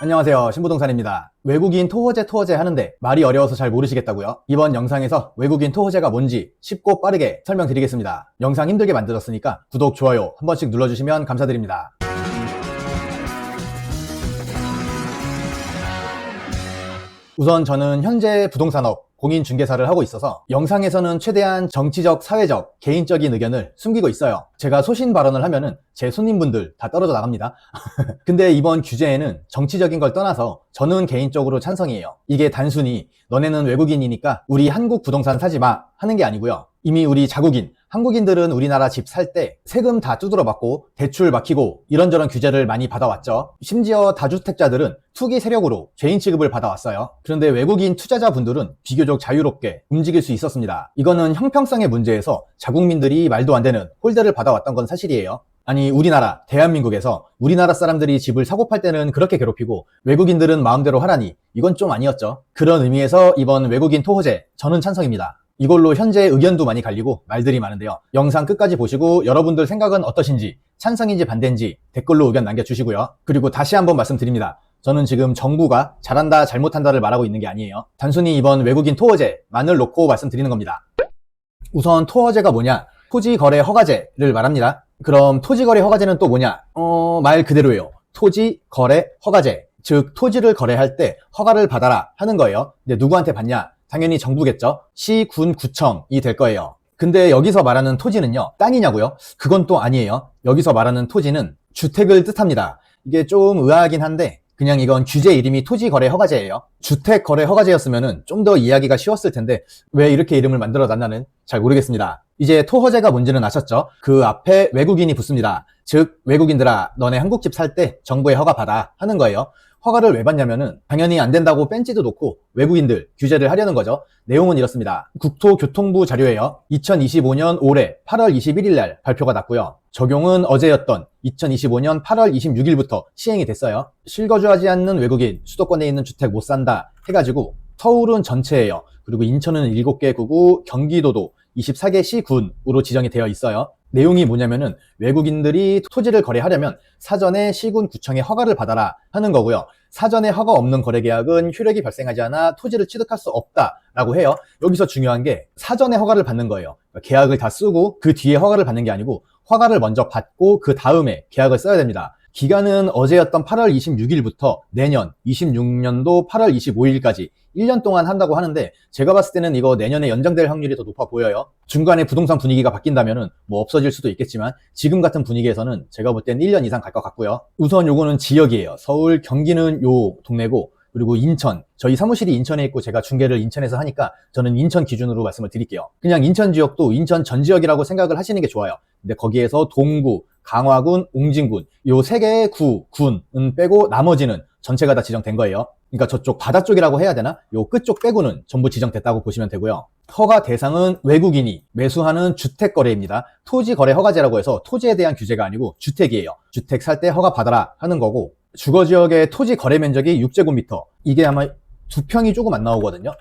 안녕하세요. 신부동산입니다. 외국인 토호제 토호제 하는데 말이 어려워서 잘 모르시겠다고요? 이번 영상에서 외국인 토호제가 뭔지 쉽고 빠르게 설명드리겠습니다. 영상 힘들게 만들었으니까 구독, 좋아요 한 번씩 눌러주시면 감사드립니다. 우선 저는 현재 부동산업 공인중개사를 하고 있어서 영상에서는 최대한 정치적, 사회적, 개인적인 의견을 숨기고 있어요. 제가 소신 발언을 하면은 제 손님분들 다 떨어져 나갑니다. 근데 이번 규제에는 정치적인 걸 떠나서 저는 개인적으로 찬성이에요. 이게 단순히 너네는 외국인이니까 우리 한국 부동산 사지 마 하는 게 아니고요. 이미 우리 자국인, 한국인들은 우리나라 집 살 때 세금 다 두드러 받고 대출 막히고 이런저런 규제를 많이 받아왔죠. 심지어 다주택자들은 투기 세력으로 죄인 취급을 받아왔어요. 그런데 외국인 투자자분들은 비교적 자유롭게 움직일 수 있었습니다. 이거는 형평성의 문제에서 자국민들이 말도 안 되는 홀대를 받아왔던 건 사실이에요. 아니 우리나라 대한민국에서 우리나라 사람들이 집을 사고 팔 때는 그렇게 괴롭히고 외국인들은 마음대로 하라니 이건 좀 아니었죠. 그런 의미에서 이번 외국인 토호제 저는 찬성입니다. 이걸로 현재 의견도 많이 갈리고 말들이 많은데요. 영상 끝까지 보시고 여러분들 생각은 어떠신지 찬성인지 반대인지 댓글로 의견 남겨주시고요. 그리고 다시 한번 말씀드립니다. 저는 지금 정부가 잘한다 잘못한다를 말하고 있는 게 아니에요. 단순히 이번 외국인 토호제만을 놓고 말씀드리는 겁니다. 우선 토호제가 뭐냐? 토지거래 허가제를 말합니다. 그럼 토지거래 허가제는 또 뭐냐? 어, 말 그대로예요. 토지거래 허가제. 즉, 토지를 거래할 때 허가를 받아라 하는 거예요. 근데 누구한테 받냐? 당연히 정부겠죠. 시, 군, 구청이 될 거예요. 근데 여기서 말하는 토지는요, 땅이냐고요? 그건 또 아니에요. 여기서 말하는 토지는 주택을 뜻합니다. 이게 좀 의아하긴 한데, 그냥 이건 규제 이름이 토지거래 허가제예요. 주택거래 허가제였으면 좀 더 이해하기가 쉬웠을 텐데, 왜 이렇게 이름을 만들어 놨나는 잘 모르겠습니다. 이제 토허제가 뭔지는 아셨죠? 그 앞에 외국인이 붙습니다. 즉, 외국인들아, 너네 한국집 살 때 정부의 허가 받아 하는 거예요. 허가를 왜 받냐면은 당연히 안 된다고 벤치도 놓고 외국인들 규제를 하려는 거죠. 내용은 이렇습니다. 국토교통부 자료예요. 2025년 올해 8월 21일 날 발표가 났고요. 적용은 어제였던 2025년 8월 26일부터 시행이 됐어요. 실거주하지 않는 외국인 수도권에 있는 주택 못 산다 해가지고 서울은 전체예요. 그리고 인천은 7개 구고 경기도도 24개 시군으로 지정이 되어 있어요. 내용이 뭐냐면은 외국인들이 토지를 거래하려면 사전에 시군 구청에 허가를 받아라 하는 거고요. 사전에 허가 없는 거래 계약은 효력이 발생하지 않아 토지를 취득할 수 없다라고 해요. 여기서 중요한 게 사전에 허가를 받는 거예요. 그러니까 계약을 다 쓰고 그 뒤에 허가를 받는 게 아니고 허가를 먼저 받고 그 다음에 계약을 써야 됩니다. 기간은 어제였던 8월 26일부터 내년 26년도 8월 25일까지 1년 동안 한다고 하는데 제가 봤을 때는 이거 내년에 연장될 확률이 더 높아 보여요. 중간에 부동산 분위기가 바뀐다면은 뭐 없어질 수도 있겠지만 지금 같은 분위기에서는 제가 볼 땐 1년 이상 갈 것 같고요. 우선 요거는 지역이에요. 서울, 경기는 요 동네고 그리고 인천, 저희 사무실이 인천에 있고 제가 중계를 인천에서 하니까 저는 인천 기준으로 말씀을 드릴게요. 그냥 인천 지역도 인천 전 지역이라고 생각을 하시는 게 좋아요. 근데 거기에서 동구, 강화군, 옹진군 요 세 개의 구, 군은 빼고 나머지는 전체가 다 지정된 거예요. 그러니까 저쪽 바다 쪽이라고 해야 되나? 요 끝쪽 빼고는 전부 지정됐다고 보시면 되고요. 허가 대상은 외국인이 매수하는 주택 거래입니다. 토지 거래 허가제라고 해서 토지에 대한 규제가 아니고 주택이에요. 주택 살 때 허가 받아라 하는 거고 주거 지역의 토지 거래 면적이 6제곱미터. 이게 아마 두 평이 조금 안 나오거든요.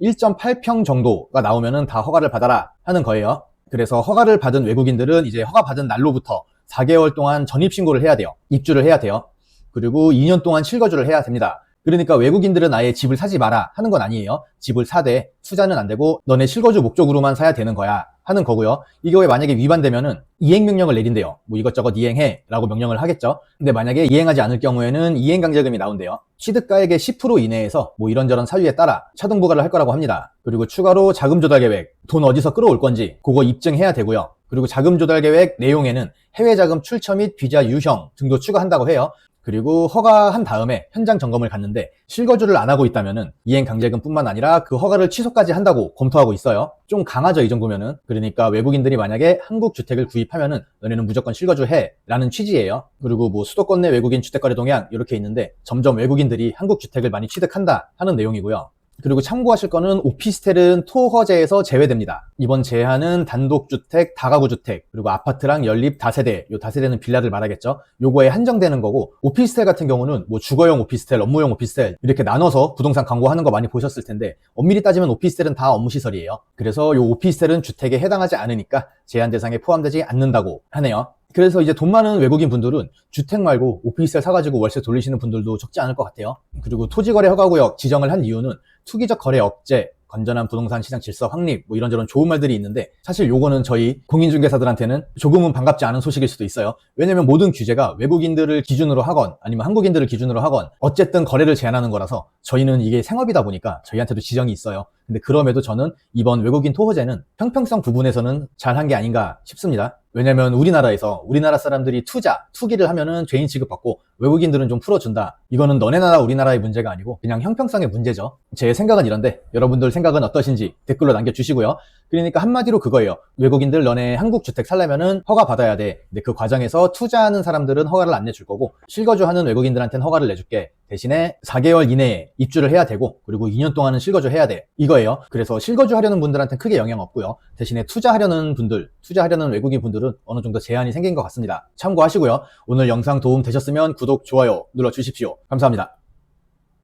1.8평 정도가 나오면은 다 허가를 받아라 하는 거예요. 그래서 허가를 받은 외국인들은 이제 허가 받은 날로부터 4개월 동안 전입 신고를 해야 돼요. 입주를 해야 돼요. 그리고 2년 동안 실거주를 해야 됩니다. 그러니까 외국인들은 아예 집을 사지 마라 하는 건 아니에요. 집을 사되 투자는 안 되고 너네 실거주 목적으로만 사야 되는 거야 하는 거고요. 이거에 만약에 위반되면은 이행 명령을 내린대요. 뭐 이것저것 이행해 라고 명령을 하겠죠. 근데 만약에 이행하지 않을 경우에는 이행 강제금이 나온대요. 취득가액의 10% 이내에서 뭐 이런저런 사유에 따라 차등 부과를 할 거라고 합니다. 그리고 추가로 자금 조달 계획, 돈 어디서 끌어올 건지 그거 입증해야 되고요. 그리고 자금 조달 계획 내용에는 해외 자금 출처 및 비자 유형 등도 추가한다고 해요. 그리고 허가한 다음에 현장 점검을 갔는데 실거주를 안 하고 있다면은 이행 강제금뿐만 아니라 그 허가를 취소까지 한다고 검토하고 있어요. 좀 강하죠 이 정도면은. 그러니까 외국인들이 만약에 한국 주택을 구입하면은 너네는 무조건 실거주해라는 취지예요. 그리고 뭐 수도권 내 외국인 주택거래 동향 이렇게 있는데 점점 외국인들이 한국 주택을 많이 취득한다 하는 내용이고요. 그리고 참고하실 거는 오피스텔은 토허제에서 제외됩니다. 이번 제한은 단독주택, 다가구주택, 그리고 아파트랑 연립 다세대, 요 다세대는 빌라를 말하겠죠. 요거에 한정되는 거고 오피스텔 같은 경우는 뭐 주거용 오피스텔, 업무용 오피스텔 이렇게 나눠서 부동산 광고하는 거 많이 보셨을 텐데 엄밀히 따지면 오피스텔은 다 업무시설이에요. 그래서 요 오피스텔은 주택에 해당하지 않으니까 제한 대상에 포함되지 않는다고 하네요. 그래서 이제 돈 많은 외국인 분들은 주택 말고 오피스텔 사가지고 월세 돌리시는 분들도 적지 않을 것 같아요. 그리고 토지거래 허가구역 지정을 한 이유는 투기적 거래 억제, 건전한 부동산 시장 질서 확립, 뭐 이런저런 좋은 말들이 있는데 사실 요거는 저희 공인중개사들한테는 조금은 반갑지 않은 소식일 수도 있어요. 왜냐면 모든 규제가 외국인들을 기준으로 하건 아니면 한국인들을 기준으로 하건 어쨌든 거래를 제한하는 거라서 저희는 이게 생업이다 보니까 저희한테도 지정이 있어요. 근데 그럼에도 저는 이번 외국인 토호제는 형평성 부분에서는 잘한 게 아닌가 싶습니다. 왜냐면 우리나라에서 우리나라 사람들이 투자, 투기를 하면은 죄인 취급받고 외국인들은 좀 풀어준다. 이거는 너네 나라 우리나라의 문제가 아니고 그냥 형평성의 문제죠. 제 생각은 이런데 여러분들 생각은 어떠신지 댓글로 남겨주시고요. 그러니까 한마디로 그거예요. 외국인들 너네 한국 주택 살려면은 허가 받아야 돼. 근데 그 과정에서 투자하는 사람들은 허가를 안 내줄 거고 실거주하는 외국인들한테는 허가를 내줄게. 대신에 4개월 이내에 입주를 해야 되고 그리고 2년 동안은 실거주 해야 돼. 이거예요. 그래서 실거주 하려는 분들한테는 크게 영향 없고요. 대신에 투자하려는 분들, 투자하려는 외국인 분들은 어느 정도 제한이 생긴 것 같습니다. 참고하시고요. 오늘 영상 도움 되셨으면 구독, 좋아요 눌러 주십시오. 감사합니다.